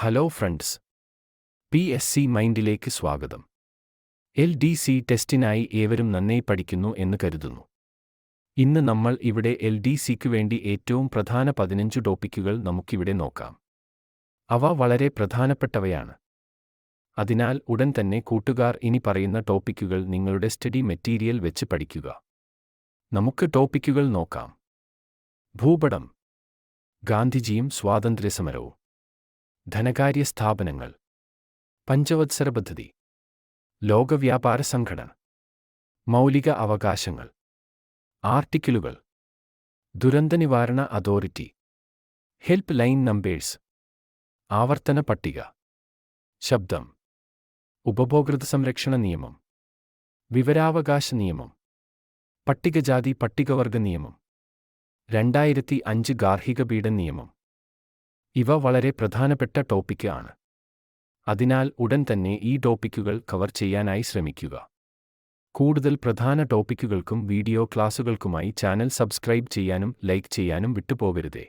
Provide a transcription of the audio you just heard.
Hello friends. P S C മൈൻഡിലേക്ക് സ്വാഗതം. L D C ടെസ്റ്റിനായി ഏവരും നന്നായി പഠിക്കുന്നു എന്ന് കരുതുന്നു. ഇന്ന് നമ്മൾ ഇവിടെ എൽ ഡി സിക്ക് വേണ്ടി ഏറ്റവും പ്രധാന പതിനഞ്ച് ടോപ്പിക്കുകൾ നമുക്കിവിടെ നോക്കാം. അവ വളരെ പ്രധാനപ്പെട്ടവയാണ്. അതിനാൽ ഉടൻ തന്നെ കൂട്ടുകാർ ഇനി പറയുന്ന ടോപ്പിക്കുകൾ നിങ്ങളുടെ സ്റ്റഡി മെറ്റീരിയൽ വെച്ച് പഠിക്കുക. നമുക്ക് ടോപ്പിക്കുകൾ നോക്കാം. ഭൂപടം. ഗാന്ധിജിയും സ്വാതന്ത്ര്യസമരവും. ധനകാര്യ സ്ഥാപനങ്ങൾ. പഞ്ചവത്സര പദ്ധതി. ലോകവ്യാപാര സംഘടന. മൗലിക അവകാശങ്ങൾ. ആർട്ടിക്കിളുകൾ. ദുരന്ത നിവാരണ അതോറിറ്റി. Help line numbers. ആവർത്തന പട്ടിക. ശബ്ദം. ഉപഭോക്തൃ സംരക്ഷണ നിയമം. വിവരാവകാശ നിയമം. പട്ടികജാതി പട്ടികവർഗ നിയമം. രണ്ടായിരത്തി അഞ്ച് ഗാർഹിക പീഡ നിയമം. ഇവ വളരെ പ്രധാനപ്പെട്ട ടോപ്പിക്ക് ആണ് അതിനാൽ ഉടൻ തന്നെ ഈ ടോപ്പിക്കുകൾ കവർ ചെയ്യാനായി ശ്രമിക്കുക. കൂടുതൽ പ്രധാന ടോപ്പിക്കുകൾക്കും വീഡിയോ ക്ലാസുകൾക്കുമായി ചാനൽ സബ്സ്ക്രൈബ് ചെയ്യാനും ലൈക്ക് ചെയ്യാനും വിട്ടുപോകരുതേ.